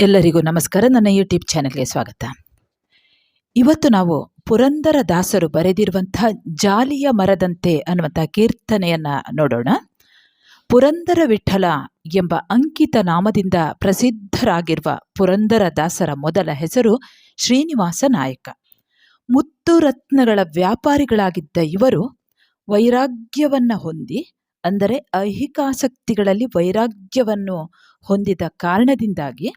ಎಲ್ಲರಿಗೂ ನಮಸ್ಕಾರ. ನನ್ನ ಯೂಟ್ಯೂಬ್ ಚಾನೆಲ್ಗೆ ಸ್ವಾಗತ. ಇವತ್ತು ನಾವು ಪುರಂದರ ದಾಸರು ಬರೆದಿರುವಂತಹ ಜಾಲಿಯ ಮರದಂತೆ ಅನ್ನುವಂಥ ಕೀರ್ತನೆಯನ್ನ ನೋಡೋಣ. ಪುರಂದರ ವಿಠಲ ಎಂಬ ಅಂಕಿತ ನಾಮದಿಂದ ಪ್ರಸಿದ್ಧರಾಗಿರುವ ಪುರಂದರ ದಾಸರ ಮೊದಲ ಹೆಸರು ಶ್ರೀನಿವಾಸ ನಾಯಕ. ಮುತ್ತು ರತ್ನಗಳ ವ್ಯಾಪಾರಿಗಳಾಗಿದ್ದ ಇವರು ವೈರಾಗ್ಯವನ್ನ ಹೊಂದಿ, ಅಂದರೆ ಐಹಿಕಾಸಕ್ತಿಗಳಲ್ಲಿ ವೈರಾಗ್ಯವನ್ನು ಹೊಂದಿದ ಕಾರಣದಿಂದಾಗಿ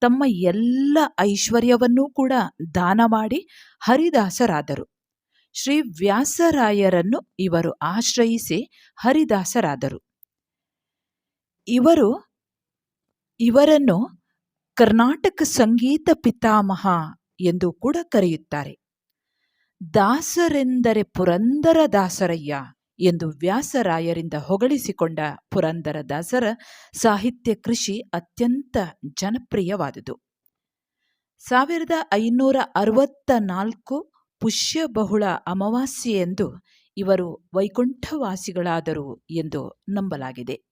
ತಮ್ಮ ಎಲ್ಲ ಐಶ್ವರ್ಯವನ್ನೂ ಕೂಡ ದಾನ ಮಾಡಿ ಹರಿದಾಸರಾದರು. ಶ್ರೀ ವ್ಯಾಸರಾಯರನ್ನು ಇವರು ಆಶ್ರಯಿಸಿ ಹರಿದಾಸರಾದರು. ಇವರು, ಇವರನ್ನು ಕರ್ನಾಟಕ ಸಂಗೀತ ಪಿತಾಮಹ ಎಂದು ಕೂಡ ಕರೆಯುತ್ತಾರೆ. ದಾಸರೆಂದರೆ ಪುರಂದರ ದಾಸರಯ್ಯ. ಎಂದು ವ್ಯಾಸರಾಯರಿಂದ ಹೊಗಳಿಸಿಕೊಂಡ ಪುರಂದರ ದಾಸರ ಸಾಹಿತ್ಯ ಕೃಷಿ ಅತ್ಯಂತ ಜನಪ್ರಿಯವಾದುದು. ಸಾವಿರದ ಐನೂರ ಅರವತ್ತ ನಾಲ್ಕು ಪುಷ್ಯಬಹುಳ ಅಮಾವಾಸ್ಯೆಯೆಂದು ಇವರು ವೈಕುಂಠವಾಸಿಗಳಾದರು ಎಂದು ನಂಬಲಾಗಿದೆ.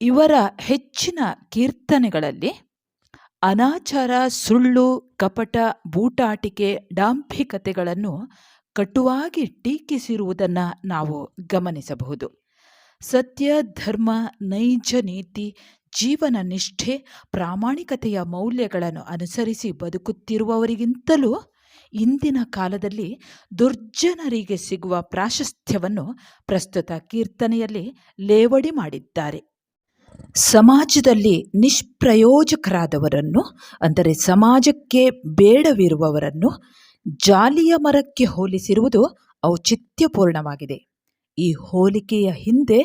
ಇವರ ಹೆಚ್ಚಿನ ಕೀರ್ತನೆಗಳಲ್ಲಿ ಅನಾಚಾರ, ಸುಳ್ಳು, ಕಪಟ, ಬೂಟಾಟಿಕೆ, ಡಾಂಭಿಕತೆಗಳನ್ನು ಕಟುವಾಗಿ ಟೀಕಿಸಿರುವುದನ್ನು ನಾವು ಗಮನಿಸಬಹುದು. ಸತ್ಯ, ಧರ್ಮ, ನೈಜ ನೀತಿ, ಜೀವನ ನಿಷ್ಠೆ, ಪ್ರಾಮಾಣಿಕತೆಯ ಮೌಲ್ಯಗಳನ್ನು ಅನುಸರಿಸಿ ಬದುಕುತ್ತಿರುವವರಿಗಿಂತಲೂ ಇಂದಿನ ಕಾಲದಲ್ಲಿ ದುರ್ಜನರಿಗೆ ಸಿಗುವ ಪ್ರಾಶಸ್ತ್ಯವನ್ನು ಪ್ರಸ್ತುತ ಕೀರ್ತನೆಯಲ್ಲಿ ಲೇವಡಿ ಮಾಡಿದ್ದಾರೆ. ಸಮಾಜದಲ್ಲಿ ನಿಷ್ಪ್ರಯೋಜಕರಾದವರನ್ನು, ಅಂದರೆ ಸಮಾಜಕ್ಕೆ ಬೇಡವಿರುವವರನ್ನು ಜಾಲಿಯ ಮರಕ್ಕೆ ಹೋಲಿಸಿರುವುದು ಔಚಿತ್ಯಪೂರ್ಣವಾಗಿದೆ. ಈ ಹೋಲಿಕೆಯ ಹಿಂದೆ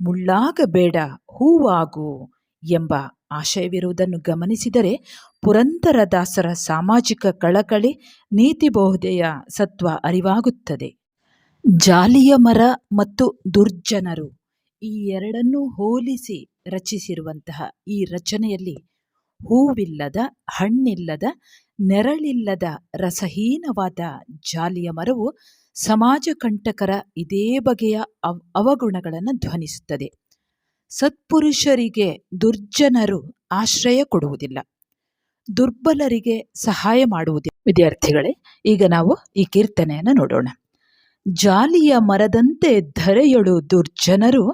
ಮುಳ್ಳಾಗಬೇಡ, ಹೂವಾಗು ಎಂಬ ಆಶಯವಿರುವುದನ್ನು ಗಮನಿಸಿದರೆ ಪುರಂದರದಾಸರ ಸಾಮಾಜಿಕ ಕಳಕಳಿ ನೀತಿಬೋಧೆಯ ಸತ್ವ ಅರಿವಾಗುತ್ತದೆ. ಜಾಲಿಯ ಮರ ಮತ್ತು ದುರ್ಜನರು ಈ ಎರಡನ್ನೂ ಹೋಲಿಸಿ ರಚಿಸಿರುವಂತಹ ಈ ರಚನೆಯಲ್ಲಿ ಹೂವಿಲ್ಲದ, ಹಣ್ಣಿಲ್ಲದ ನೆರಳಿಲ್ಲದ ರಸಹೀನವಾದ ಜಾಲಿಯ ಮರವು ಸಮಾಜ ಕಂಟಕರ ಇದೇ ಬಗೆಯ ಅವ್, ಅವಗುಣಗಳನ್ನು ಧ್ವನಿಸುತ್ತದೆ. ಸತ್ಪುರುಷರಿಗೆ ದುರ್ಜನರು ಆಶ್ರಯ ಕೊಡುವುದಿಲ್ಲ. ದುರ್ಬಲರಿಗೆ ಸಹಾಯ ಮಾಡುವುದಿಲ್ಲ. ವಿದ್ಯಾರ್ಥಿಗಳೇ, ಈಗ ನಾವು ಈ ಕೀರ್ತನೆಯನ್ನು ನೋಡೋಣ. ಜಾಲಿಯ ಮರದಂತೆ ಧರೆಯಳು ದುರ್ಜನರು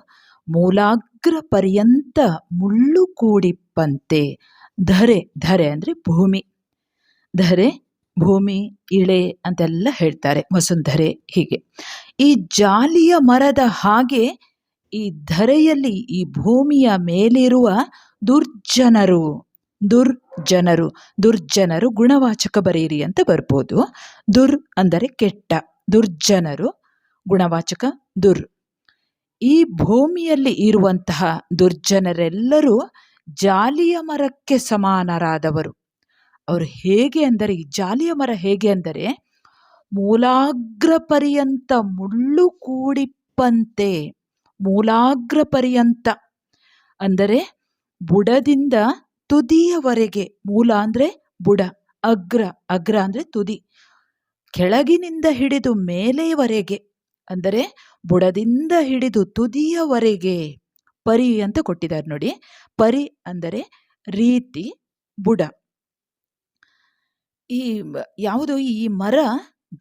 ಮೂಲಾಗ್ರ ಪರ್ಯಂತ ಮುಳ್ಳು ಕೂಡಿಪ್ಪಂತೆ ಧರೆ ಧರೆ ಅಂದರೆ ಭೂಮಿ. ಧರೆ, ಭೂಮಿ, ಇಳೆ ಅಂತೆಲ್ಲ ಹೇಳ್ತಾರೆ. ವಸುಂಧರೆ ಹೀಗೆ. ಈ ಜಾಲಿಯ ಮರದ ಹಾಗೆ ಈ ಧರೆಯಲ್ಲಿ ಈ ಭೂಮಿಯ ಮೇಲಿರುವ ದುರ್ಜನರು ದುರ್ಜನರು ದುರ್ಜನರು ಗುಣವಾಚಕ ಬರೆಯಿರಿ ಅಂತ ಬರ್ಬೋದು. ದುರ್ ಅಂದರೆ ಕೆಟ್ಟ, ದುರ್ಜನರು ಗುಣವಾಚಕ ದುರ್. ಈ ಭೂಮಿಯಲ್ಲಿ ಇರುವಂತಹ ದುರ್ಜನರೆಲ್ಲರೂ ಜಾಲಿಯ ಮರಕ್ಕೆ ಸಮಾನರಾದವರು. ಅವರು ಹೇಗೆ ಅಂದರೆ, ಈ ಜಾಲಿಯ ಮರ ಹೇಗೆ ಅಂದರೆ ಮೂಲಾಗ್ರ ಪರ್ಯಂತ ಮುಳ್ಳು ಕೂಡಿಪ್ಪಂತೆ ಮೂಲಾಗ್ರ ಪರ್ಯಂತ ಅಂದರೆ ಬುಡದಿಂದ ತುದಿಯವರೆಗೆ, ಮೂಲ ಅಂದರೆ ಬುಡ, ಅಗ್ರ ಅಗ್ರ ಅಂದರೆ ತುದಿ, ಕೆಳಗಿನಿಂದ ಹಿಡಿದು ಮೇಲೆಯವರೆಗೆ ಅಂದರೆ ಬುಡದಿಂದ ಹಿಡಿದು ತುದಿಯವರೆಗೆ ಪರಿ ಅಂತ ಕೊಟ್ಟಿದ್ದಾರೆ ನೋಡಿ. ಪರಿ ಅಂದರೆ ರೀತಿ, ಬುಡ. ಈ ಯಾವುದು ಈ ಮರ,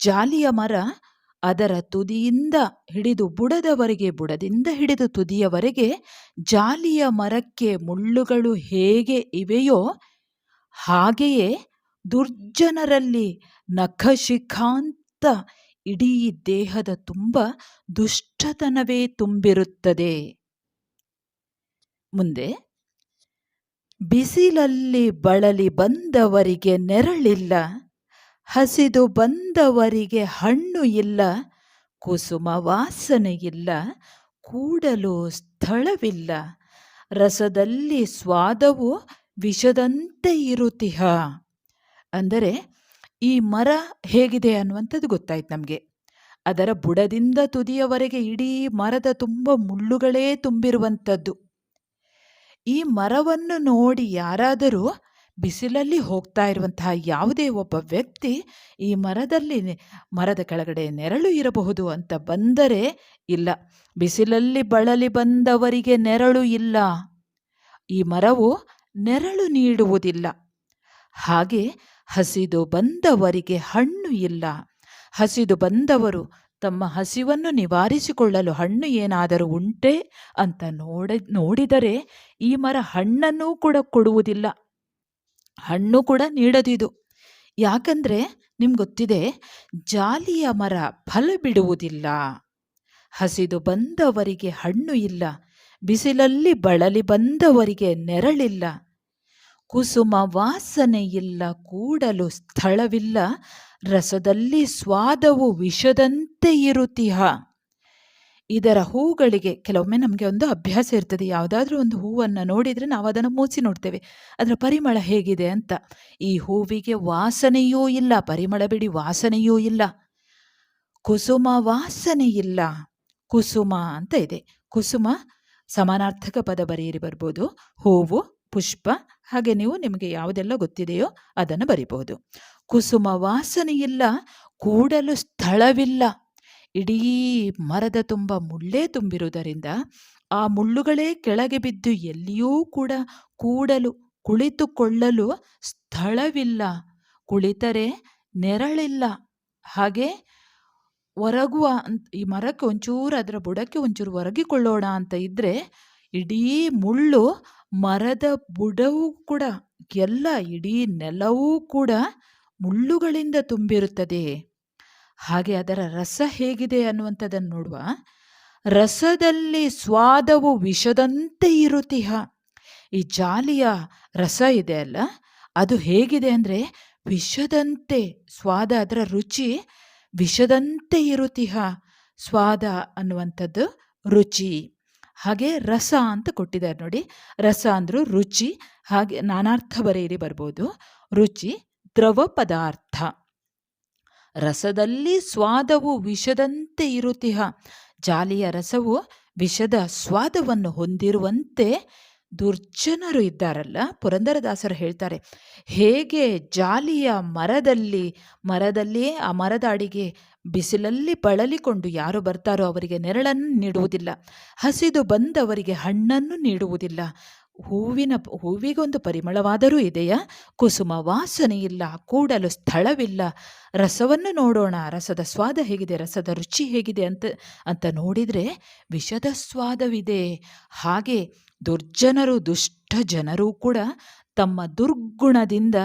ಜಾಲಿಯ ಮರ, ಅದರ ತುದಿಯಿಂದ ಹಿಡಿದು ಬುಡದವರೆಗೆ, ಬುಡದಿಂದ ಹಿಡಿದು ತುದಿಯವರೆಗೆ ಜಾಲಿಯ ಮರಕ್ಕೆ ಮುಳ್ಳುಗಳು ಹೇಗೆ ಇವೆಯೋ ಹಾಗೆಯೇ ದುರ್ಜನರಲ್ಲಿ ನಖಶಿಖಾಂತ ಇಡೀ ದೇಹದ ತುಂಬ ದುಷ್ಟತನವೇ ತುಂಬಿರುತ್ತದೆ. ಮುಂದೆ ಬಿಸಿಲಲ್ಲಿ ಬಳಲಿ ಬಂದವರಿಗೆ ನೆರಳಿಲ್ಲ, ಹಸಿದು ಬಂದವರಿಗೆ ಹಣ್ಣು ಇಲ್ಲ, ಕುಸುಮ ವಾಸನೆ ಇಲ್ಲ ಕೂಡಲು ಸ್ಥಳವಿಲ್ಲ. ರಸದಲ್ಲಿ ಸ್ವಾದವು ವಿಷದಂತೆ ಇರುತಿಹ. ಅಂದರೆ ಈ ಮರ ಹೇಗಿದೆ ಅನ್ನುವಂಥದ್ದು ಗೊತ್ತಾಯ್ತು ನಮಗೆ. ಅದರ ಬುಡದಿಂದ ತುದಿಯವರೆಗೆ ಇಡೀ ಮರದ ತುಂಬ ಮುಳ್ಳುಗಳೇ ತುಂಬಿರುವಂಥದ್ದು. ಈ ಮರವನ್ನು ನೋಡಿ ಯಾರಾದರೂ ಬಿಸಿಲಲ್ಲಿ ಹೋಗ್ತಾ ಇರುವಂತಹ ಯಾವುದೇ ಒಬ್ಬ ವ್ಯಕ್ತಿ ಈ ಮರದಲ್ಲಿ ಮರದ ಕೆಳಗಡೆ ನೆರಳು ಇರಬಹುದು ಅಂತ ಬಂದರೆ ಇಲ್ಲ. ಬಿಸಿಲಲ್ಲಿ ಬಳಲಿ ಬಂದವರಿಗೆ ನೆರಳು ಇಲ್ಲ. ಈ ಮರವು ನೆರಳು ನೀಡುವುದಿಲ್ಲ. ಹಾಗೆ ಹಸಿದು ಬಂದವರಿಗೆ ಹಣ್ಣು ಇಲ್ಲ. ಹಸಿದು ಬಂದವರು ತಮ್ಮ ಹಸಿವನ್ನು ನಿವಾರಿಸಿಕೊಳ್ಳಲು ಹಣ್ಣು ಏನಾದರೂ ಉಂಟೆ ಅಂತ ನೋಡ, ನೋಡಿದರೆ ಈ ಮರ ಹಣ್ಣನ್ನೂ ಕೂಡ ಕೊಡುವುದಿಲ್ಲ. ಹಣ್ಣು ಕೂಡ ನೀಡದಿದು. ಯಾಕಂದ್ರೆ ನಿಮ್ಗೊತ್ತಿದೆ ಜಾಲಿಯ ಮರ ಫಲ ಬಿಡುವುದಿಲ್ಲ. ಹಸಿದು ಬಂದವರಿಗೆ ಹಣ್ಣು ಇಲ್ಲ. ಬಿಸಿಲಲ್ಲಿ ಬಳಲಿ ಬಂದವರಿಗೆ ನೆರಳಿಲ್ಲ. ಕುಸುಮ ವಾಸನೆ ಇಲ್ಲ, ಕೂಡಲು ಸ್ಥಳವಿಲ್ಲ. ರಸದಲ್ಲಿ ಸ್ವಾದವು ವಿಷದಂತೆ ಇರುತಿಹ. ಇದರ ಹೂಗಳಿಗೆ, ಕೆಲವೊಮ್ಮೆ ನಮಗೆ ಒಂದು ಅಭ್ಯಾಸ ಇರ್ತದೆ. ಯಾವುದಾದ್ರೂ ಒಂದು ಹೂವನ್ನು ನೋಡಿದರೆ ನಾವು ಅದನ್ನು ಮೂಸಿ ನೋಡ್ತೇವೆ. ಅದರ ಪರಿಮಳ ಹೇಗಿದೆ ಅಂತ. ಈ ಹೂವಿಗೆ ವಾಸನೆಯೂ ಇಲ್ಲ, ಪರಿಮಳ ಬಿಡಿ ವಾಸನೆಯೂ ಇಲ್ಲ. ಕುಸುಮ ವಾಸನೆ ಇಲ್ಲ. ಕುಸುಮ ಅಂತ ಇದೆ. ಕುಸುಮ ಸಮಾನಾರ್ಥಕ ಪದ ಬರೆಯಿರಿ ಬರ್ಬೋದು. ಹೂವು, ಪುಷ್ಪ, ಹಾಗೆ ನೀವು ನಿಮಗೆ ಯಾವುದೆಲ್ಲ ಗೊತ್ತಿದೆಯೋ ಅದನ್ನು ಬರಿಬಹುದು. ಕುಸುಮ ವಾಸನೆಯಿಲ್ಲ ಕೂಡಲು ಸ್ಥಳವಿಲ್ಲ. ಇಡೀ ಮರದ ತುಂಬ ಮುಳ್ಳೇ ತುಂಬಿರುವುದರಿಂದ ಆ ಮುಳ್ಳುಗಳೇ ಕೆಳಗೆ ಬಿದ್ದು ಎಲ್ಲಿಯೂ ಕೂಡ ಕೂಡಲು, ಕುಳಿತುಕೊಳ್ಳಲು ಸ್ಥಳವಿಲ್ಲ. ಕುಳಿತರೆ ನೆರಳಿಲ್ಲ. ಹಾಗೆ ಒರಗುವ ಈ ಮರಕ್ಕೆ ಒಂಚೂರು, ಅದರ ಬುಡಕ್ಕೆ ಒಂಚೂರು ಒರಗಿಕೊಳ್ಳೋಣ ಅಂತ ಇದ್ದರೆ ಇಡೀ ಮುಳ್ಳು ಮರದ ಬುಡವೂ ಕೂಡ, ಎಲ್ಲ ಇಡೀ ನೆಲವೂ ಕೂಡ ಮುಳ್ಳುಗಳಿಂದ ತುಂಬಿರುತ್ತದೆ. ಹಾಗೆ ಅದರ ರಸ ಹೇಗಿದೆ ಅನ್ನುವಂಥದ್ದನ್ನು ನೋಡುವ. ರಸದಲ್ಲಿ ಸ್ವಾದವು ವಿಷದಂತೆ ಇರುತಿಹ. ಈ ಜಾಲಿಯ ರಸ ಇದೆ ಅಲ್ಲ? ಅದು ಹೇಗಿದೆ ಅಂದರೆ ವಿಷದಂತೆ, ಸ್ವಾದ ಅದರ ರುಚಿ ವಿಷದಂತೆ ಇರುತಿಹ. ಸ್ವಾದ ಅನ್ನುವಂಥದ್ದು ರುಚಿ. ಹಾಗೆ ರಸ ಅಂತ ಕೊಟ್ಟಿದ್ದಾರೆ ನೋಡಿ. ರಸ ಅಂದರೂ ರುಚಿ. ಹಾಗೆ ನಾನಾರ್ಥ ಬರೆಯಿರಿ ಬರ್ಬೋದು. ರುಚಿ ದ್ರವ ಪದಾರ್ಥ. ರಸದಲ್ಲಿ ಸ್ವಾದವು ವಿಷದಂತೆ ಇರುತಿಹ. ಜಾಲಿಯ ರಸವು ವಿಷದ ಸ್ವಾದವನ್ನು ಹೊಂದಿರುವಂತೆ ದುರ್ಜನರು ಇದ್ದಾರಲ್ಲ? ಪುರಂದರದಾಸರು ಹೇಳ್ತಾರೆ, ಹೇಗೆ ಜಾಲಿಯ ಮರದಲ್ಲಿ ಮರದಲ್ಲಿಯೇ ಆ ಮರದ ಅಡಿಗೆ ಬಿಸಿಲಲ್ಲಿ ಬಳಲಿಕೊಂಡು ಯಾರು ಬರ್ತಾರೋ ಅವರಿಗೆ ನೆರಳನ್ನು ನೀಡುವುದಿಲ್ಲ. ಹಸಿದು ಬಂದವರಿಗೆ ಹಣ್ಣನ್ನು ನೀಡುವುದಿಲ್ಲ. ಹೂವಿನ ಹೂವಿಗೊಂದು ಪರಿಮಳವಾದರೂ ಇದೆಯಾ? ಕುಸುಮ ವಾಸನೆಯಿಲ್ಲ, ಕೂಡಲು ಸ್ಥಳವಿಲ್ಲ. ರಸವನ್ನು ನೋಡೋಣ, ರಸದ ಸ್ವಾದ ಹೇಗಿದೆ, ರಸದ ರುಚಿ ಹೇಗಿದೆ ಅಂತ ಅಂತ ನೋಡಿದರೆ ವಿಷದ ಸ್ವಾದವಿದೆ. ಹಾಗೆ ದುರ್ಜನರು, ದುಷ್ಟ ಜನರೂ ಕೂಡ ತಮ್ಮ ದುರ್ಗುಣದಿಂದ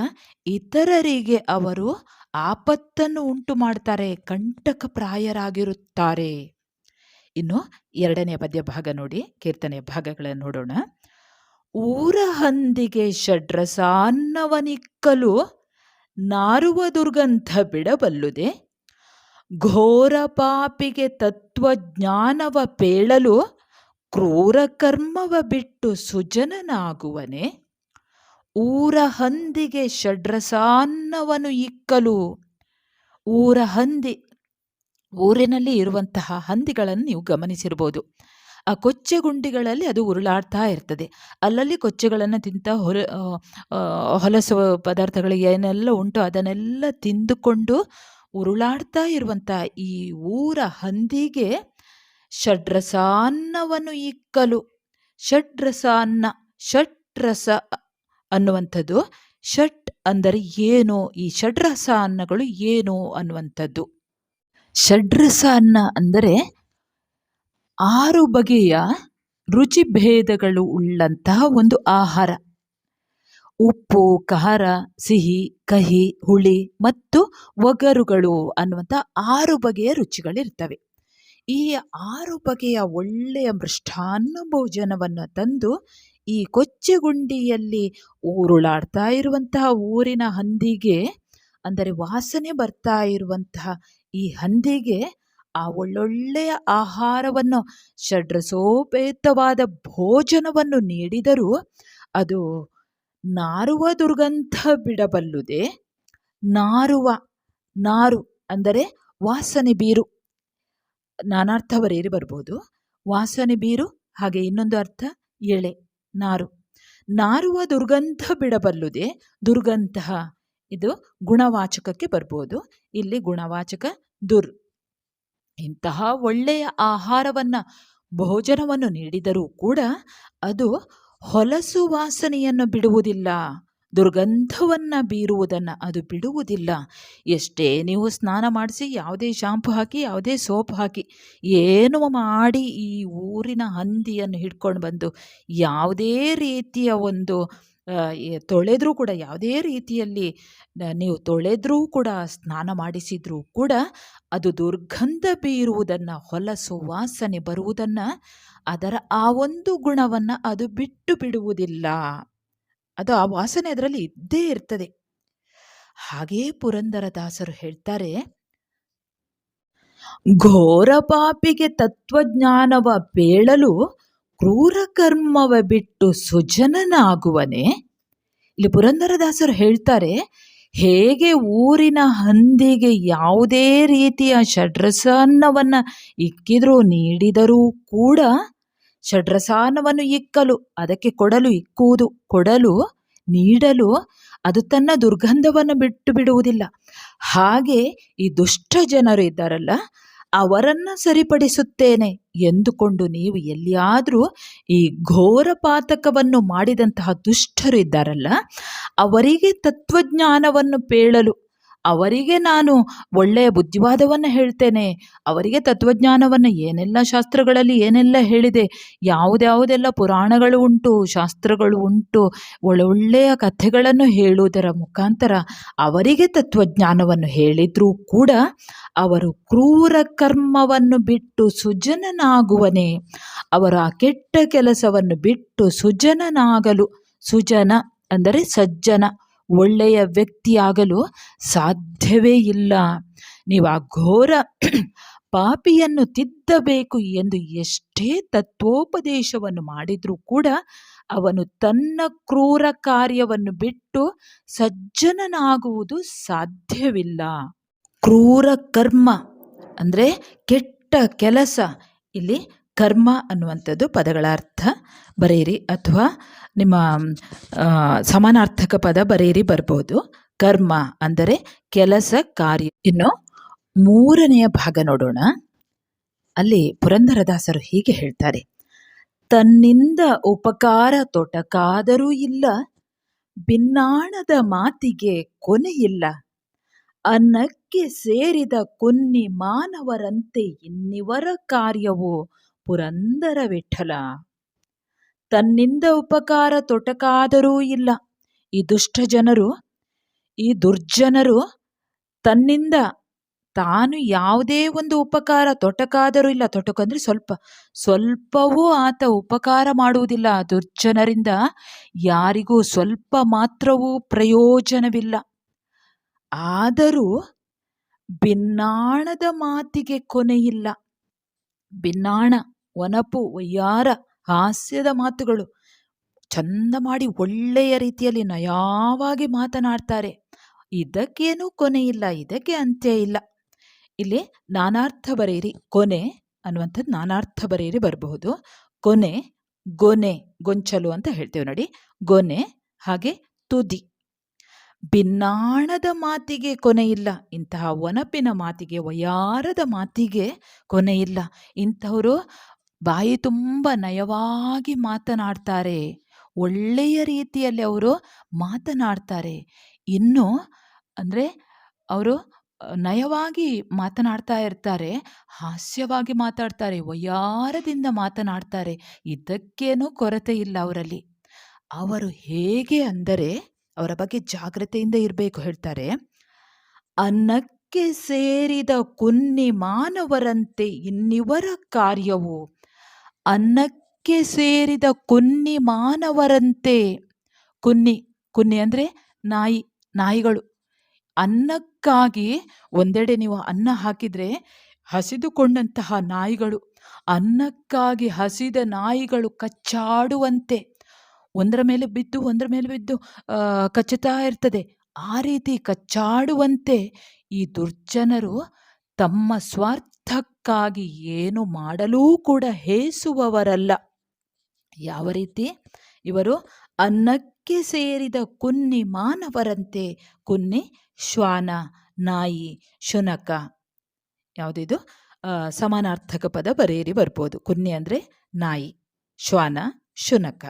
ಇತರರಿಗೆ ಅವರು ಆಪತ್ತನ್ನು ಉಂಟು ಮಾಡ್ತಾರೆ, ಕಂಟಕ ಪ್ರಾಯರಾಗಿರುತ್ತಾರೆ. ಇನ್ನು ಎರಡನೇ ಪದ್ಯ ಭಾಗ ನೋಡಿ, ಕೀರ್ತನೆಯ ಭಾಗಗಳನ್ನು ನೋಡೋಣ. ಊರ ಹಂದಿಗೆ ಷಡ್ರಸಾನ್ನವನಿಕ್ಕಲು ನಾರುವ ದುರ್ಗಂಧ ಬಿಡಬಲ್ಲುದೆ. ಘೋರ ಪಾಪಿಗೆ ತತ್ವಜ್ಞಾನವ ಪೇಳಲು ಕ್ರೂರ ಕರ್ಮವ ಬಿಟ್ಟು ಸುಜನನಾಗುವನೆ. ಊರ ಹಂದಿಗೆ ಷಡ್ರಸಾನ್ನವನು ಇಕ್ಕಲು ಊರ ಹಂದಿ ಊರಿನಲ್ಲಿ ಇರುವಂತಹ ಹಂದಿಗಳನ್ನು ನೀವು ಗಮನಿಸಿರ್ಬೋದು. ಆ ಕೊಚ್ಚೆ ಗುಂಡಿಗಳಲ್ಲಿ ಅದು ಉರುಳಾಡ್ತಾ ಇರ್ತದೆ. ಅಲ್ಲಲ್ಲಿ ಕೊಚ್ಚೆಗಳನ್ನು ತಿಂತ ಹೊರ ಹೊಲಸು ಪದಾರ್ಥಗಳು ಏನೆಲ್ಲ ಉಂಟು ಅದನ್ನೆಲ್ಲ ತಿಂದುಕೊಂಡು ಉರುಳಾಡ್ತಾ ಇರುವಂಥ ಈ ಊರ ಹಂದಿಗೆ ಷಡ್ರಸಾನ್ನವನ್ನು ಇಕ್ಕಲು. ಷಡ್ರಸಾನ್ನ, ಷಟ್ರಸ ಅನ್ನುವಂಥದ್ದು. ಷಟ್ ಅಂದರೆ ಏನು? ಈ ಷಡ್ರಸ ಅನ್ನಗಳು ಏನು ಅನ್ನುವಂಥದ್ದು. ಷಡ್ರಸ ಅನ್ನ ಅಂದರೆ ಆರು ಬಗೆಯ ರುಚಿ ಭೇದಗಳು ಉಳ್ಳಂತಹ ಒಂದು ಆಹಾರ. ಉಪ್ಪು, ಖಾರ, ಸಿಹಿ, ಕಹಿ, ಹುಳಿ ಮತ್ತು ಒಗರುಗಳು ಅನ್ನುವಂಥ ಆರು ಬಗೆಯ ರುಚಿಗಳಿರ್ತವೆ. ಈ ಆರು ಬಗೆಯ ಒಳ್ಳೆಯ ಮೃಷ್ಟಾನ್ನ ಭೋಜನವನ್ನು ತಂದು ಈ ಕೊಚ್ಚೆಗುಂಡಿಯಲ್ಲಿ ಊರುಳಾಡ್ತಾ ಇರುವಂತಹ ಊರಿನ ಹಂದಿಗೆ, ಅಂದರೆ ವಾಸನೆ ಬರ್ತಾ ಇರುವಂತಹ ಈ ಹಂದಿಗೆ ಆ ಒಳ್ಳೊಳ್ಳೆಯ ಆಹಾರವನ್ನು ಷಡ್ರಸೋಪೇತವಾದ ಭೋಜನವನ್ನು ನೀಡಿದರೂ ಅದು ನಾರುವ ದುರ್ಗಂಧ ಬಿಡಬಲ್ಲುದೆ? ನಾರುವ, ನಾರು ಅಂದರೆ ವಾಸನೆ ಬೀರು. ನಾನಾರ್ಥವರೇರಿ ಬರ್ಬೋದು. ವಾಸನೆ ಬೀರು, ಹಾಗೆ ಇನ್ನೊಂದು ಅರ್ಥ, ಎಳೆ, ನಾರು. ನಾರುವ ದುರ್ಗಂಧ ಬಿಡಬಲ್ಲುದೆ? ದುರ್ಗಂಧ ಇದು ಗುಣವಾಚಕಕ್ಕೆ ಬರ್ಬೋದು. ಇಲ್ಲಿ ಗುಣವಾಚಕ ದುರ್. ಇಂತಹ ಒಳ್ಳೆಯ ಆಹಾರವನ್ನು ಭೋಜನವನ್ನು ನೀಡಿದರೂ ಕೂಡ ಅದು ಹೊಲಸು ವಾಸನೆಯನ್ನು ಬಿಡುವುದಿಲ್ಲ, ದುರ್ಗಂಧವನ್ನು ಬೀರುವುದನ್ನು ಅದು ಬಿಡುವುದಿಲ್ಲ. ಎಷ್ಟೇ ನೀವು ಸ್ನಾನ ಮಾಡಿಸಿ, ಯಾವುದೇ ಶಾಂಪು ಹಾಕಿ, ಯಾವುದೇ ಸೋಪ್ ಹಾಕಿ, ಏನು ಮಾಡಿ ಈ ಊರಿನ ಹಂದಿಯನ್ನು ಹಿಡ್ಕೊಂಡು ಬಂದು, ಯಾವುದೇ ರೀತಿಯ ಒಂದು ತೊಳೆದರೂ ಕೂಡ ಯಾವುದೇ ರೀತಿಯಲ್ಲಿ ನೀವು ತೊಳೆದರೂ ಕೂಡ ಸ್ನಾನ ಮಾಡಿಸಿದರೂ ಕೂಡ ಅದು ದುರ್ಗಂಧ ಬೀರುವುದನ್ನು, ಹೊಲಸು ವಾಸನೆ ಬರುವುದನ್ನು, ಅದರ ಆ ಒಂದು ಗುಣವನ್ನು ಅದು ಬಿಟ್ಟು ಬಿಡುವುದಿಲ್ಲ. ಅದು ಆ ವಾಸನೆ ಅದರಲ್ಲಿ ಇದ್ದೇ ಇರ್ತದೆ. ಹಾಗೇ ಪುರಂದರದಾಸರು ಹೇಳ್ತಾರೆ ಘೋರ ಪಾಪಿಗೆ ತತ್ವಜ್ಞಾನವ ಬೇಳಲು ಕ್ರೂರ ಕರ್ಮವ ಬಿಟ್ಟು ಸುಜನನಾಗುವನೆ? ಇಲ್ಲಿ ಪುರಂದರದಾಸರು ಹೇಳ್ತಾರೆ, ಹೇಗೆ ಊರಿನ ಹಂದಿಗೆ ಯಾವುದೇ ರೀತಿಯ ಷಡ್ರಸಾನ್ನವನ್ನು ಇಕ್ಕಿದರೂ ನೀಡಿದರೂ ಕೂಡ ಷಡ್ರಸಾನವನ್ನು ಇಕ್ಕಲು, ಅದಕ್ಕೆ ಕೊಡಲು ಇಕ್ಕುವುದು, ಕೊಡಲು, ನೀಡಲು ಅದು ತನ್ನ ದುರ್ಗಂಧವನ್ನು ಬಿಟ್ಟು ಬಿಡುವುದಿಲ್ಲ. ಹಾಗೆ ಈ ದುಷ್ಟ ಜನರು ಇದ್ದಾರಲ್ಲ, ಅವರನ್ನು ಸರಿಪಡಿಸುತ್ತೇನೆ. ಎಂದುಕೊಂಡು ನೀವು ಎಲ್ಲಿಯಾದರೂ ಈ ಘೋರ ಪಾತಕವನ್ನು ಮಾಡಿದಂತಹ ದುಷ್ಟರು ಇದ್ದಾರಲ್ಲ ಅವರಿಗೆ ತತ್ವಜ್ಞಾನವನ್ನು ಪೇಳಲು ಅವರಿಗೆ ನಾನು ಒಳ್ಳೆಯ ಬುದ್ಧಿವಾದವನ್ನು ಹೇಳ್ತೇನೆ. ಅವರಿಗೆ ತತ್ವಜ್ಞಾನವನ್ನು ಏನೆಲ್ಲ ಶಾಸ್ತ್ರಗಳಲ್ಲಿ ಏನೆಲ್ಲ ಹೇಳಿದೆ, ಯಾವುದ್ಯಾವುದೆಲ್ಲ ಪುರಾಣಗಳು ಉಂಟು, ಶಾಸ್ತ್ರಗಳು ಉಂಟು, ಒಳ್ಳೊಳ್ಳೆಯ ಕಥೆಗಳನ್ನು ಹೇಳುವುದರ ಮುಖಾಂತರ ಅವರಿಗೆ ತತ್ವಜ್ಞಾನವನ್ನು ಹೇಳಿದರೂ ಕೂಡ ಅವರು ಕ್ರೂರ ಕರ್ಮವನ್ನು ಬಿಟ್ಟು ಸುಜನನಾಗುವನೇ. ಅವರ ಆ ಕೆಟ್ಟ ಕೆಲಸವನ್ನು ಬಿಟ್ಟು ಸುಜನನಾಗಲು, ಸುಜನ ಅಂದರೆ ಸಜ್ಜನ. ಒಳ್ಳೆಯ ವ್ಯಕ್ತಿಯಾಗಲು ಸಾಧ್ಯವೇ ಇಲ್ಲ. ನೀವು ಆ ಘೋರ ಪಾಪಿಯನ್ನು ತಿದ್ದಬೇಕು ಎಂದು ಎಷ್ಟೇ ತತ್ವೋಪದೇಶವನ್ನು ಮಾಡಿದರೂ ಕೂಡ ಅವನು ತನ್ನ ಕ್ರೂರ ಕಾರ್ಯವನ್ನು ಬಿಟ್ಟು ಸಜ್ಜನನಾಗುವುದು ಸಾಧ್ಯವಿಲ್ಲ. ಕ್ರೂರ ಕರ್ಮ ಅಂದರೆ ಕೆಟ್ಟ ಕೆಲಸ. ಇಲ್ಲಿ ಕರ್ಮ ಅನ್ನುವಂಥದ್ದು ಪದಗಳ ಅರ್ಥ ಬರೆಯಿರಿ ಅಥವಾ ನಿಮ್ಮ ಸಮಾನಾರ್ಥಕ ಪದ ಬರೆಯಿರಿ ಬರ್ಬೋದು. ಕರ್ಮ ಅಂದರೆ ಕೆಲಸ ಕಾರ್ಯ ಇನ್ನು ಮೂರನೆಯ ಭಾಗ ನೋಡೋಣ. ಅಲ್ಲಿ ಪುರಂದರದಾಸರು ಹೀಗೆ ಹೇಳ್ತಾರೆ. ತನ್ನಿಂದ ಉಪಕಾರ ತೊಟಕಾದರೂ ಇಲ್ಲ ಭಿನ್ನಾಣದ ಮಾತಿಗೆ ಕೊನೆಯಿಲ್ಲ ಅನ್ನಕ್ಕೆ ಸೇರಿದ ಕುನ್ನಿ ಮಾನವರಂತೆ ಇನ್ನಿವರ ಕಾರ್ಯವು ಪುರಂದರ ವಿಠಲ. ತನ್ನಿಂದ ಉಪಕಾರ ತೊಟಕಾದರೂ ಇಲ್ಲ. ಈ ದುಷ್ಟ ಜನರು, ಈ ದುರ್ಜನರು ತನ್ನಿಂದ ತಾನು ಯಾವುದೇ ಒಂದು ಉಪಕಾರ ತೊಟಕಾದರೂ ಇಲ್ಲ. ತೊಟಕಂದ್ರೆ ಸ್ವಲ್ಪ, ಸ್ವಲ್ಪವೂ ಆತ ಉಪಕಾರ ಮಾಡುವುದಿಲ್ಲ. ದುರ್ಜನರಿಂದ ಯಾರಿಗೂ ಸ್ವಲ್ಪ ಮಾತ್ರವೂ ಪ್ರಯೋಜನವಿಲ್ಲ. ಆದರೂ ಬಿನ್ನಾಣದ ಮಾತಿಗೆ ಕೊನೆಯಿಲ್ಲ. ಭಿನ್ನಾಣ ಒನಪು, ಒಯ್ಯಾರ, ಹಾಸ್ಯದ ಮಾತುಗಳು. ಚಂದ ಮಾಡಿ ಒಳ್ಳೆಯ ರೀತಿಯಲ್ಲಿ ನಯವಾಗಿ ಮಾತನಾಡ್ತಾರೆ. ಇದಕ್ಕೇನೂ ಕೊನೆ ಇಲ್ಲ, ಇದಕ್ಕೆ ಅಂತ್ಯ ಇಲ್ಲ. ಇಲ್ಲಿ ನಾನಾರ್ಥ ಬರೆಯಿರಿ, ಕೊನೆ ಅನ್ನುವಂಥದ್ದು ನಾನಾರ್ಥ ಬರೆಯಿರಿ ಬರಬಹುದು. ಕೊನೆ, ಗೊನೆ, ಗೊಂಚಲು ಅಂತ ಹೇಳ್ತೇವೆ ನೋಡಿ. ಗೊನೆ, ಹಾಗೆ ತುದಿ. ಭಿನ್ನಾಣದ ಮಾತಿಗೆ ಕೊನೆ ಇಲ್ಲ, ಇಂತಹ ಒನಪಿನ ಮಾತಿಗೆ ವಯಾರದ ಮಾತಿಗೆ ಕೊನೆ ಇಲ್ಲ. ಇಂಥವರು ಬಾಯಿ ತುಂಬ ನಯವಾಗಿ ಮಾತನಾಡ್ತಾರೆ. ಒಳ್ಳೆಯ ರೀತಿಯಲ್ಲಿ ಅವರು ಮಾತನಾಡ್ತಾರೆ. ಇನ್ನು ಅಂದರೆ ಅವರು ನಯವಾಗಿ ಮಾತನಾಡ್ತಾ ಇರ್ತಾರೆ, ಹಾಸ್ಯವಾಗಿ ಮಾತಾಡ್ತಾರೆ ವಯ್ಯಾರದಿಂದ ಮಾತನಾಡ್ತಾರೆ. ಇದಕ್ಕೇನೂ ಕೊರತೆ ಇಲ್ಲ ಅವರಲ್ಲಿ. ಅವರು ಹೇಗೆ ಅಂದರೆ ಅವರ ಬಗ್ಗೆ ಜಾಗ್ರತೆಯಿಂದ ಇರಬೇಕು ಹೇಳ್ತಾರೆ. ಅನ್ನಕ್ಕೆ ಸೇರಿದ ಕುನ್ನಿ ಮಾನವರಂತೆ ಇನ್ನಿವರ ಕಾರ್ಯವು ಅನ್ನಕ್ಕೆ ಸೇರಿದ ಕುನ್ನಿ ಮಾನವರಂತೆ. ಕುನ್ನಿ ಕುನ್ನಿ ಅಂದರೆ ನಾಯಿ, ನಾಯಿಗಳು. ಅನ್ನಕ್ಕಾಗಿ ಒಂದೆಡೆ ನೀವು ಅನ್ನ ಹಾಕಿದರೆ ಹಸಿದುಕೊಂಡಂತಹ ನಾಯಿಗಳು, ಅನ್ನಕ್ಕಾಗಿ ಹಸಿದ ನಾಯಿಗಳು ಕಚ್ಚಾಡುವಂತೆ. ಒಂದರ ಮೇಲೆ ಬಿದ್ದು, ಒಂದರ ಮೇಲೆ ಬಿದ್ದು ಕಚ್ಚುತ್ತಾ ಇರ್ತದೆ. ಆ ರೀತಿ ಕಚ್ಚಾಡುವಂತೆ ಈ ದುರ್ಜನರು ತಮ್ಮ ಸ್ವಾರ್ಥಕ್ಕಾಗಿ ಏನು ಮಾಡಲೂ ಕೂಡ ಹೇಸುವವರಲ್ಲ. ಯಾವ ರೀತಿ? ಇವರು ಅನ್ನಕ್ಕೆ ಸೇರಿದ ಕುನ್ನಿ ಮಾನವರಂತೆ. ಕುನ್ನಿ ಶ್ವಾನ, ನಾಯಿ, ಶುನಕ. ಯಾವುದಿದು? ಸಮಾನಾರ್ಥಕ ಪದ ಬರೆಯಿರಿ, ಬರ್ಬೋದು. ಕುನ್ನಿ ಅಂದರೆ ನಾಯಿ, ಶ್ವಾನ, ಶುನಕ.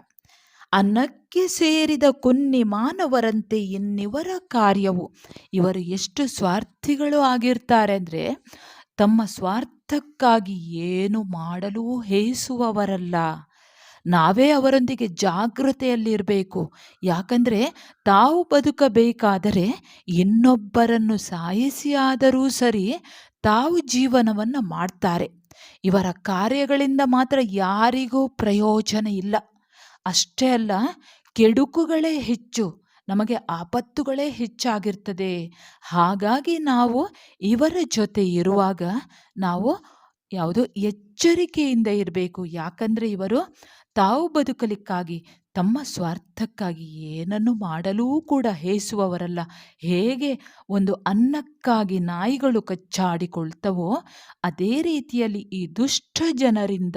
ಅನ್ನಕ್ಕೆ ಸೇರಿದ ಕುನ್ನಿ ಮಾನವರಂತೆ ಇನ್ನಿವರ ಕಾರ್ಯವು. ಇವರು ಎಷ್ಟು ಸ್ವಾರ್ಥಿಗಳು ಆಗಿರ್ತಾರೆ ಅಂದರೆ ತಮ್ಮ ಸ್ವಾರ್ಥಕ್ಕಾಗಿ ಏನು ಮಾಡಲು ಹೇಸುವವರಲ್ಲ. ನಾವೇ ಅವರೊಂದಿಗೆ ಜಾಗೃತೆಯಲ್ಲಿರಬೇಕು ಯಾಕಂದರೆ ತಾವು ಬದುಕಬೇಕಾದರೆ ಇನ್ನೊಬ್ಬರನ್ನು ಸಾಯಿಸಿಯಾದರೂ ಸರಿ ತಾವು ಜೀವನವನ್ನು ಮಾಡ್ತಾರೆ. ಇವರ ಕಾರ್ಯಗಳಿಂದ ಮಾತ್ರ ಯಾರಿಗೂ ಪ್ರಯೋಜನ ಇಲ್ಲ. ಅಷ್ಟೇ ಅಲ್ಲ, ಕೆಡುಕುಗಳೇ ಹೆಚ್ಚು. ನಮಗೆ ಆಪತ್ತುಗಳೇ ಹೆಚ್ಚಾಗಿರ್ತದೆ. ಹಾಗಾಗಿ ನಾವು ಇವರ ಜೊತೆ ಇರುವಾಗ ನಾವು ಯಾವುದು ಎಚ್ಚರಿಕೆಯಿಂದ ಇರಬೇಕು. ಯಾಕಂದರೆ ಇವರು ತಾವು ಬದುಕಲಿಕ್ಕಾಗಿ ತಮ್ಮ ಸ್ವಾರ್ಥಕ್ಕಾಗಿ ಏನನ್ನು ಮಾಡಲೂ ಕೂಡ ಹೇಸುವವರಲ್ಲ. ಹೇಗೆ ಒಂದು ಅನ್ನಕ್ಕಾಗಿ ನಾಯಿಗಳು ಕಚ್ಚಾಡಿಕೊಳ್ತವೋ, ಅದೇ ರೀತಿಯಲ್ಲಿ ಈ ದುಷ್ಟ ಜನರಿಂದ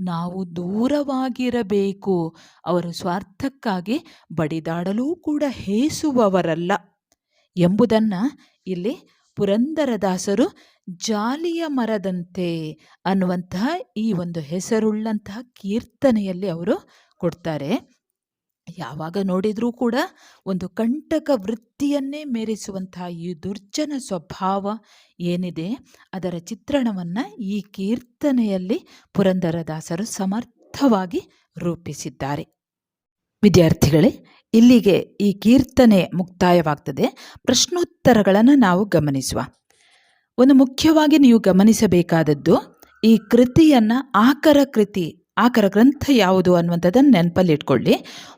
ನಾವು ದೂರವಾಗಿರಬೇಕು. ಅವರು ಸ್ವಾರ್ಥಕ್ಕಾಗಿ ಬಡಿದಾಡಲೂ ಕೂಡ ಹೇಸುವವರಲ್ಲ ಎಂಬುದನ್ನು ಇಲ್ಲಿ ಪುರಂದರದಾಸರು ಜಾಲಿಯ ಮರದಂತೆ ಅನ್ನುವಂತಹ ಈ ಒಂದು ಹೆಸರುಳ್ಳಂತಹ ಕೀರ್ತನೆಯಲ್ಲಿ ಅವರು ಕೊಡ್ತಾರೆ. ಯಾವಾಗ ನೋಡಿದರೂ ಕೂಡ ಒಂದು ಕಂಟಕ ವೃತ್ತಿಯನ್ನೇ ಮೇರಿಸುವಂತಹ ಈ ದುರ್ಜನ ಸ್ವಭಾವ ಏನಿದೆ, ಅದರ ಚಿತ್ರಣವನ್ನು ಈ ಕೀರ್ತನೆಯಲ್ಲಿ ಪುರಂದರದಾಸರು ಸಮರ್ಥವಾಗಿ ರೂಪಿಸಿದ್ದಾರೆ. ವಿದ್ಯಾರ್ಥಿಗಳೇ, ಇಲ್ಲಿಗೆ ಈ ಕೀರ್ತನೆ ಮುಕ್ತಾಯವಾಗ್ತದೆ. ಪ್ರಶ್ನೋತ್ತರಗಳನ್ನು ನಾವು ಗಮನಿಸುವ. ಒಂದು ಮುಖ್ಯವಾಗಿ ನೀವು ಗಮನಿಸಬೇಕಾದದ್ದು, ಈ ಕೃತಿಯನ್ನು ಆಕರ ಕೃತಿ ಆಕರ ಗ್ರಂಥ ಯಾವುದು ಅನ್ನುವಂಥದ್ದನ್ನು ನೆನಪಲ್ಲಿಟ್ಕೊಳ್ಳಿ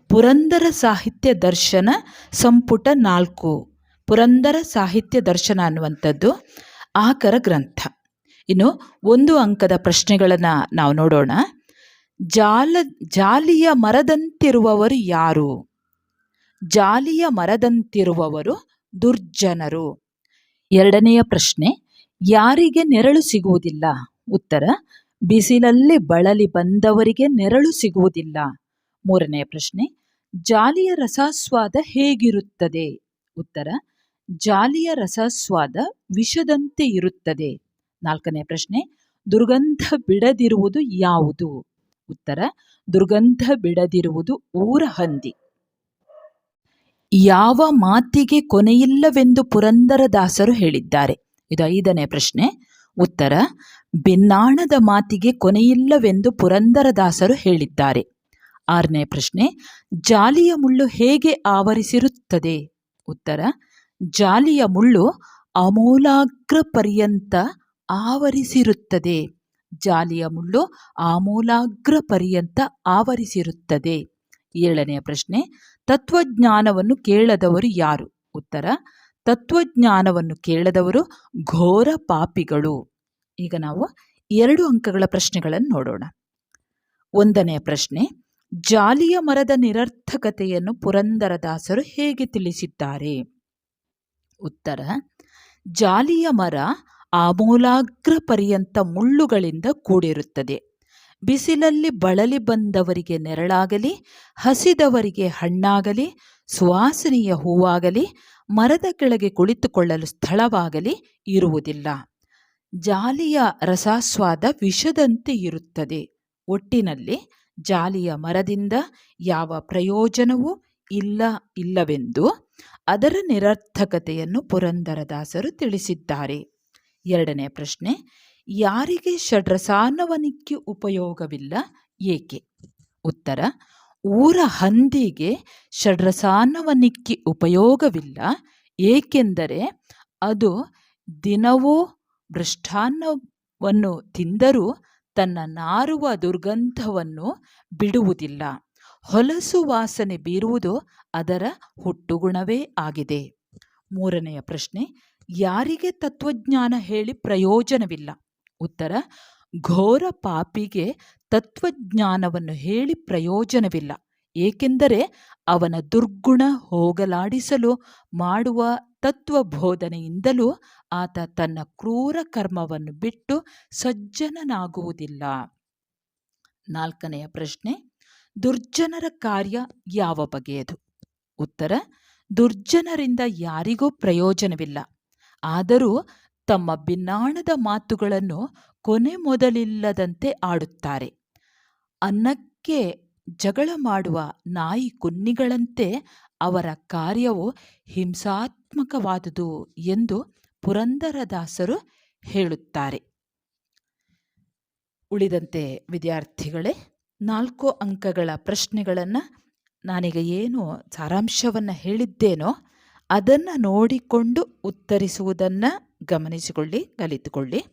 ಪುರಂದರ ಸಾಹಿತ್ಯ ದರ್ಶನ ಸಂಪುಟ ನಾಲ್ಕು. ಪುರಂದರ ಸಾಹಿತ್ಯ ದರ್ಶನ ಅನ್ನುವಂಥದ್ದು ಆಕರ ಗ್ರಂಥ. ಇನ್ನು ಒಂದು ಅಂಕದ ಪ್ರಶ್ನೆಗಳನ್ನು ನಾವು ನೋಡೋಣ. ಜಾಲ, ಜಾಲಿಯ ಮರದಂತಿರುವವರು ಯಾರು? ಜಾಲಿಯ ಮರದಂತಿರುವವರು ದುರ್ಜನರು. ಎರಡನೆಯ ಪ್ರಶ್ನೆ, ಯಾರಿಗೆ ನೆರಳು ಸಿಗುವುದಿಲ್ಲ? ಉತ್ತರ ಬಿಸಿಲಲ್ಲಿ ಬಳಲಿ ಬಂದವರಿಗೆ ನೆರಳು ಸಿಗುವುದಿಲ್ಲ. ಮೂರನೆಯ ಪ್ರಶ್ನೆ, ಜಾಲಿಯ ರಸಾಸ್ವಾದ ಹೇಗಿರುತ್ತದೆ? ಉತ್ತರ, ಜಾಲಿಯ ರಸಾಸ್ವಾದ ವಿಷದಂತೆ ಇರುತ್ತದೆ. ನಾಲ್ಕನೇ ಪ್ರಶ್ನೆ, ದುರ್ಗಂಧ ಬಿಡದಿರುವುದು ಯಾವುದು? ಉತ್ತರ, ದುರ್ಗಂಧ ಬಿಡದಿರುವುದು ಊರ ಹಂದಿ ಯಾವ ಮಾತಿಗೆ ಕೊನೆಯಿಲ್ಲವೆಂದು ಪುರಂದರದಾಸರು ಹೇಳಿದ್ದಾರೆ. ಇದು ಐದನೇ ಪ್ರಶ್ನೆ, ಉತ್ತರ ಭಿನ್ನಾಣದ ಮಾತಿಗೆ ಕೊನೆಯಿಲ್ಲವೆಂದು ಪುರಂದರದಾಸರು ಹೇಳಿದ್ದಾರೆ. ಆರನೇ ಪ್ರಶ್ನೆ, ಜಾಲಿಯ ಮುಳ್ಳು ಹೇಗೆ ಆವರಿಸಿರುತ್ತದೆ? ಉತ್ತರ, ಜಾಲಿಯ ಮುಳ್ಳು ಅಮೂಲಾಗ್ರ ಪರ್ಯಂತ ಆವರಿಸಿರುತ್ತದೆ. ಜಾಲಿಯ ಮುಳ್ಳು ಆಮೂಲಾಗ್ರ ಪರ್ಯಂತ ಆವರಿಸಿರುತ್ತದೆ. ಏಳನೆಯ ಪ್ರಶ್ನೆ, ತತ್ವಜ್ಞಾನವನ್ನು ಕೇಳದವರು ಯಾರು? ಉತ್ತರ, ತತ್ವಜ್ಞಾನವನ್ನು ಕೇಳದವರು ಘೋರ ಪಾಪಿಗಳು. ಈಗ ನಾವು ಎರಡು ಅಂಕಗಳ ಪ್ರಶ್ನೆಗಳನ್ನು ನೋಡೋಣ. ಒಂದನೆಯ ಪ್ರಶ್ನೆ, ಜಾಲಿಯ ಮರದ ನಿರರ್ಥಕತೆಯನ್ನು ಪುರಂದರದಾಸರು ಹೇಗೆ ತಿಳಿಸಿದ್ದಾರೆ? ಉತ್ತರ, ಜಾಲಿಯ ಮರ ಆಮೂಲಾಗ್ರ ಪರ್ಯಂತ ಮುಳ್ಳುಗಳಿಂದ ಕೂಡಿರುತ್ತದೆ. ಬಿಸಿಲಲ್ಲಿ ಬಳಲಿ ಬಂದವರಿಗೆ ನೆರಳಾಗಲಿ, ಹಸಿದವರಿಗೆ ಹಣ್ಣಾಗಲಿ, ಸುವಾಸನೆಯ ಹೂವಾಗಲಿ, ಮರದ ಕೆಳಗೆ ಕುಳಿತುಕೊಳ್ಳಲು ಸ್ಥಳವಾಗಲಿ ಇರುವುದಿಲ್ಲ. ಜಾಲಿಯ ರಸಾಸ್ವಾದ ವಿಷದಂತೆ ಇರುತ್ತದೆ. ಒಟ್ಟಿನಲ್ಲಿ ಜಾಲಿಯ ಮರದಿಂದ ಯಾವ ಪ್ರಯೋಜನವೂ ಇಲ್ಲ ಇಲ್ಲವೆಂದು ಅದರ ನಿರರ್ಥಕತೆಯನ್ನು ಪುರಂದರದಾಸರು ತಿಳಿಸಿದ್ದಾರೆ. ಎರಡನೇ ಪ್ರಶ್ನೆ, ಯಾರಿಗೆ ಷಡ್ರಸಾನವನಿಕ್ಕೆ ಉಪಯೋಗವಿಲ್ಲ, ಏಕೆ? ಉತ್ತರ, ಊರ ಹಂದಿಗೆ ಷಡ್ರಸಾನವನಿಕ್ಕೆ ಉಪಯೋಗವಿಲ್ಲ, ಏಕೆಂದರೆ ಅದು ದಿನವೂ ಮೃಷ್ಟಾನ್ನವನ್ನು ತಿಂದರೂ ತನ್ನ ನಾರುವ ದುರ್ಗಂಧವನ್ನು ಬಿಡುವುದಿಲ್ಲ. ಹೊಲಸು ವಾಸನೆ ಬೀರುವುದು ಅದರ ಹುಟ್ಟುಗುಣವೇ ಆಗಿದೆ. ಮೂರನೆಯ ಪ್ರಶ್ನೆ, ಯಾರಿಗೆ ತತ್ವಜ್ಞಾನ ಹೇಳಿ ಪ್ರಯೋಜನವಿಲ್ಲ? ಉತ್ತರ, ಘೋರ ಪಾಪಿಗೆ ತತ್ವಜ್ಞಾನವನ್ನು ಹೇಳಿ ಪ್ರಯೋಜನವಿಲ್ಲ. ಏಕೆಂದರೆ ಅವನ ದುರ್ಗುಣ ಹೋಗಲಾಡಿಸಲು ಮಾಡುವ ತತ್ವಬೋಧನೆಯಿಂದಲೂ ಆತ ತನ್ನ ಕ್ರೂರ ಕರ್ಮವನ್ನು ಬಿಟ್ಟು ಸಜ್ಜನನಾಗುವುದಿಲ್ಲ. ನಾಲ್ಕನೆಯ ಪ್ರಶ್ನೆ, ದುರ್ಜನರ ಕಾರ್ಯ ಯಾವ ಬಗೆಯದು? ಉತ್ತರ, ದುರ್ಜನರಿಂದ ಯಾರಿಗೂ ಪ್ರಯೋಜನವಿಲ್ಲ. ಆದರೂ ತಮ್ಮ ಬಿನ್ನಾಣದ ಮಾತುಗಳನ್ನು ಕೊನೆ ಮೊದಲಿಲ್ಲದಂತೆ ಆಡುತ್ತಾರೆ. ಅನ್ನಕ್ಕೆ ಜಗಳ ಮಾಡುವ ನಾಯಿ ಕುನ್ನಿಗಳಂತೆ ಅವರ ಕಾರ್ಯವು ಹಿಂಸಾತ್ಮಕವಾದುದು ಎಂದು ಪುರಂದರದಾಸರು ಹೇಳುತ್ತಾರೆ. ಉಳಿದಂತೆ ವಿದ್ಯಾರ್ಥಿಗಳೇ, ನಾಲ್ಕು ಅಂಕಗಳ ಪ್ರಶ್ನೆಗಳನ್ನು ನಾನೀಗ ಏನು ಸಾರಾಂಶವನ್ನು ಹೇಳಿದ್ದೇನೋ ಅದನ್ನು ನೋಡಿಕೊಂಡು ಉತ್ತರಿಸುವುದನ್ನು ಗಮನಿಸಿಕೊಳ್ಳಿ, ಕಲಿತುಕೊಳ್ಳಿ.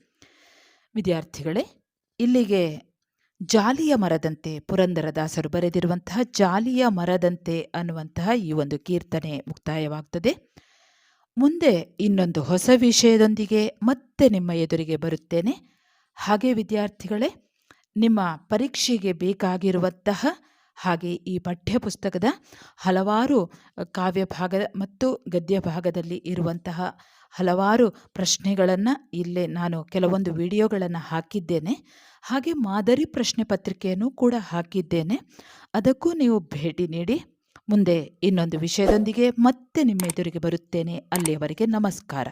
ವಿದ್ಯಾರ್ಥಿಗಳೇ, ಇಲ್ಲಿಗೆ ಜಾಲಿಯ ಮರದಂತೆ ಪುರಂದರದಾಸರು ಬರೆದಿರುವಂತಹ ಜಾಲಿಯ ಮರದಂತೆ ಅನ್ನುವಂತಹ ಈ ಒಂದು ಕೀರ್ತನೆ ಮುಕ್ತಾಯವಾಗ್ತದೆ. ಮುಂದೆ ಇನ್ನೊಂದು ಹೊಸ ವಿಷಯದೊಂದಿಗೆ ಮತ್ತೆ ನಿಮ್ಮ ಎದುರಿಗೆ ಬರುತ್ತೇನೆ. ಹಾಗೆ ವಿದ್ಯಾರ್ಥಿಗಳೇ, ನಿಮ್ಮ ಪರೀಕ್ಷೆಗೆ ಬೇಕಾಗಿರುವಂತಹ ಹಾಗೆ ಈ ಪಠ್ಯಪುಸ್ತಕದ ಹಲವಾರು ಕಾವ್ಯ ಭಾಗ ಮತ್ತು ಗದ್ಯ ಭಾಗದಲ್ಲಿ ಇರುವಂತಹ ಹಲವಾರು ಪ್ರಶ್ನೆಗಳನ್ನು ಇಲ್ಲೇ ನಾನು ಕೆಲವೊಂದು ವಿಡಿಯೋಗಳನ್ನು ಹಾಕಿದ್ದೇನೆ. ಹಾಗೆ ಮಾದರಿ ಪ್ರಶ್ನೆ ಪತ್ರಿಕೆಯನ್ನು ಕೂಡ ಹಾಕಿದ್ದೇನೆ. ಅದಕ್ಕೂ ನೀವು ಭೇಟಿ ನೀಡಿ. ಮುಂದೆ ಇನ್ನೊಂದು ವಿಷಯದೊಂದಿಗೆ ಮತ್ತೆ ನಿಮ್ಮ ಎದುರಿಗೆ ಬರುತ್ತೇನೆ. ಅಲ್ಲಿಯವರೆಗೆ ನಮಸ್ಕಾರ.